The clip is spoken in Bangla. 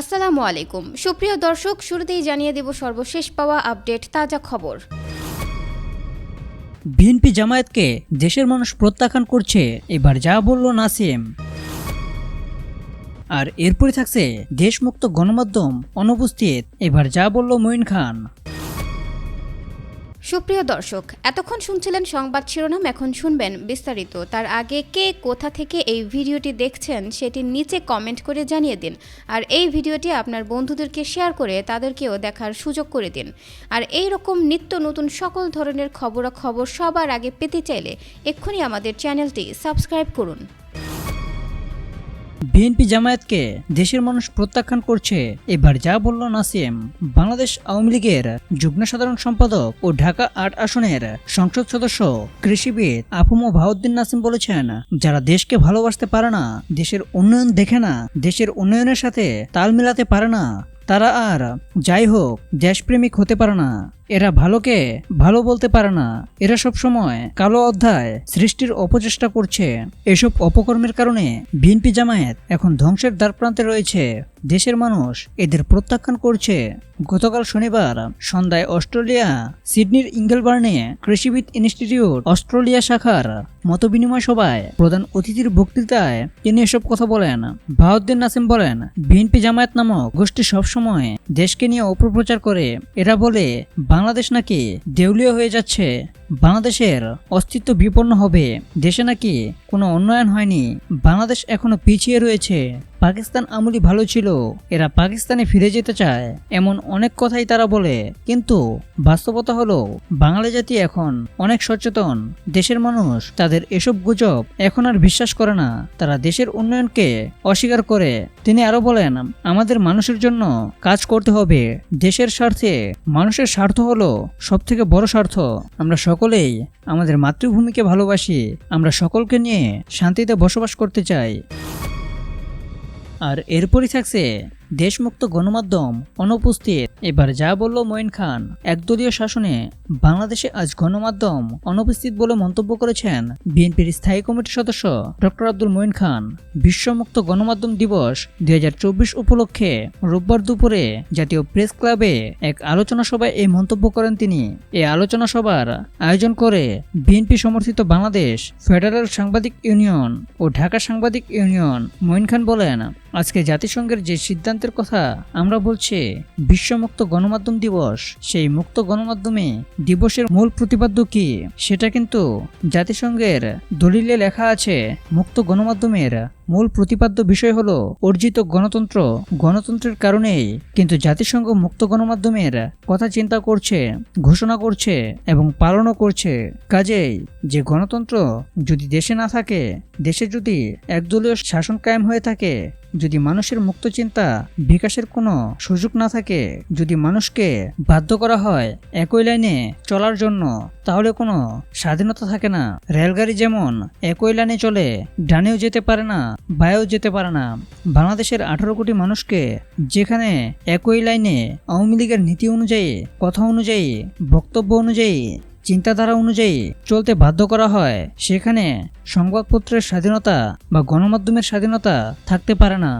আসসালামু আলাইকুম। সুপ্রিয় দর্শক, শুরুতেই জানিয়ে দেব সর্বশেষ পাওয়া আপডেট, তাজা খবর। বিএনপি জামায়াতকে দেশের মানুষ প্রত্যাখ্যান করছে, এবার যা বলল নাসিম। আর এরপরে থাকছে দেশমুক্ত গণমাধ্যম, অনুপস্থিত, এবার যা বলল মঈন খান। সুপ্রিয় দর্শক, এতক্ষণ শুনছিলেন সংবাদ শিরোনাম, এখন শুনবেন বিস্তারিত। তার আগে কে কোথা থেকে এই ভিডিওটি দেখছেন সেটি নিচে কমেন্ট করে জানিয়ে দিন। আর এই ভিডিওটি আপনার বন্ধুদেরকে শেয়ার করে তাদেরকেও দেখার সুযোগ করে দিন। আর এই রকম নিত্য নতুন সকল ধরনের খবরাখবর সবার আগে পেতে চাইলে এক্ষুনি আমাদের চ্যানেলটি সাবস্ক্রাইব করুন। বিএনপি জামায়াতকে দেশের মানুষ প্রত্যাখ্যান করছে। এবার যা বলল নাসিম, বাংলাদেশ আওয়ামী লীগের যুগ্ম সাধারণ সম্পাদক ও ঢাকা আট আসনের সংসদ সদস্য কৃষিবিদ আফুমো ভাউদ্দিন নাসিম বলেছেন, যারা দেশকে ভালোবাসতে পারে না, দেশের উন্নয়ন দেখে না, দেশের উন্নয়নের সাথে তাল মিলাতে পারে না, তারা আর যাই হোক দেশপ্রেমিক হতে পারে না। এরা ভালোকে ভালো বলতে পারে না। এরা সব সময় কালো অধ্যায় সৃষ্টির অপচেষ্টা করছে। এসব অপকর্মের কারণে বিএনপি জামায়াত এখন ধ্বংসের দ্বারপ্রান্তে রয়েছে। দেশের মানুষ এদের প্রত্যাখ্যান করছে। গতকাল শনিবার সন্ধ্যায় অস্ট্রেলিয়া, সিডনির ইঙ্গেলবার্নে কৃষিবিদ ইনস্টিটিউট অস্ট্রেলিয়া শাখার মতবিনিময় সভায় প্রধান অতিথির বক্তৃতায় তিনি এসব কথা বলেন। বাহাউদ্দিন নাসিম বলেন বিএনপি জামায়াত নামক গোষ্ঠী সবসময় দেশকে নিয়ে অপপ্রচার করে। এরা বলে বাংলাদেশ নাকি দেউলীয় হয়ে যাচ্ছে? বাংলাদেশের অস্তিত্ব বিপন্ন হবে। দেশে নাকি কোনো উন্নয়ন হয়নি। বাংলাদেশ এখনও পিছিয়ে রয়েছে। পাকিস্তান আমলি ভালো ছিল, এরা পাকিস্তানে ফিরে যেতে চায়, এমন অনেক কথাই তারা বলে। কিন্তু বাস্তবতা হলো, বাঙালি জাতি এখন অনেক সচেতন। দেশের মানুষ তাদের এসব গুজব এখন আর বিশ্বাস করে না। তারা দেশের উন্নয়নকে অস্বীকার করে। তিনি আরও বলেন, আমাদের মানুষের জন্য কাজ করতে হবে। দেশের স্বার্থে মানুষের স্বার্থ হলো সব থেকে বড় স্বার্থ। আমরা সকলেই আমাদের মাতৃভূমিকে ভালোবাসি। আমরা সকলকে নিয়ে শান্তিতে বসবাস করতে চাই। আর এরপরই থাকছে দেশমুক্ত গণমাধ্যম অনুপস্থিত। এবার যা বলল মঈন খান, একদলীয় শাসনে বাংলাদেশে আজ গণমাধ্যম অনুপস্থিত বলে মন্তব্য করেছেন বিএনপির স্থায়ী কমিটির সদস্য ডক্টর আব্দুল মঈন খান। বিশ্বমুক্ত গণমাধ্যম দিবস দুই হাজার চব্বিশ উপলক্ষে রোববার দুপুরে জাতীয় প্রেস ক্লাবে এক আলোচনা সভায় এই মন্তব্য করেন তিনি। এই আলোচনা সভার আয়োজন করে বিএনপি সমর্থিত বাংলাদেশ ফেডারেল সাংবাদিক ইউনিয়ন ও ঢাকা সাংবাদিক ইউনিয়ন মঈন খান বলেন আজকে জাতিসংঘের যে সিদ্ধান্তের কথা আমরা বলছি, বিশ্বমুক্ত গণমাধ্যম দিবস, সেই মুক্ত গণমাধ্যমে দিবসের মূল প্রতিপাদ্য কি? সেটা কিন্তু জাতিসংঘের দলিলে লেখা আছে, মুক্ত গণমাধ্যমের মূল প্রতিপাদ্য বিষয় হলো অর্জিত গণতন্ত্র। গণতন্ত্রের কারণেই কিন্তু জাতিসংঘ মুক্ত গণমাধ্যমের কথা চিন্তা করছে, ঘোষণা করছে এবং পালনও করছে। কাজেই যে গণতন্ত্র যদি দেশে না থাকে, দেশে যদি একদলীয় শাসন কায়েম হয়ে থাকে, যদি মানুষের মুক্ত চিন্তা বিকাশের কোনো সুযোগ না থাকে, যদি মানুষকে বাধ্য করা হয় একই লাইনে চলার জন্য, তাহলে কোনো স্বাধীনতা থাকে না। রেলগাড়ি যেমন একই লাইনে চলে, ডানেও যেতে পারে না। বায়েও যেতে পারে না। বাংলাদেশের আঠারো কোটি মানুষকে যেখানে একই লাইনে আওয়ামী লীগের নীতি অনুযায়ী, কথা অনুযায়ী, বক্তব্য অনুযায়ী, চিন্তাধারা অনুযায়ী চলতে বাধ্য করা হয়, সেখানে সংবাদপত্রের স্বাধীনতা বা গণমাধ্যমের স্বাধীনতা থাকতে পারে না।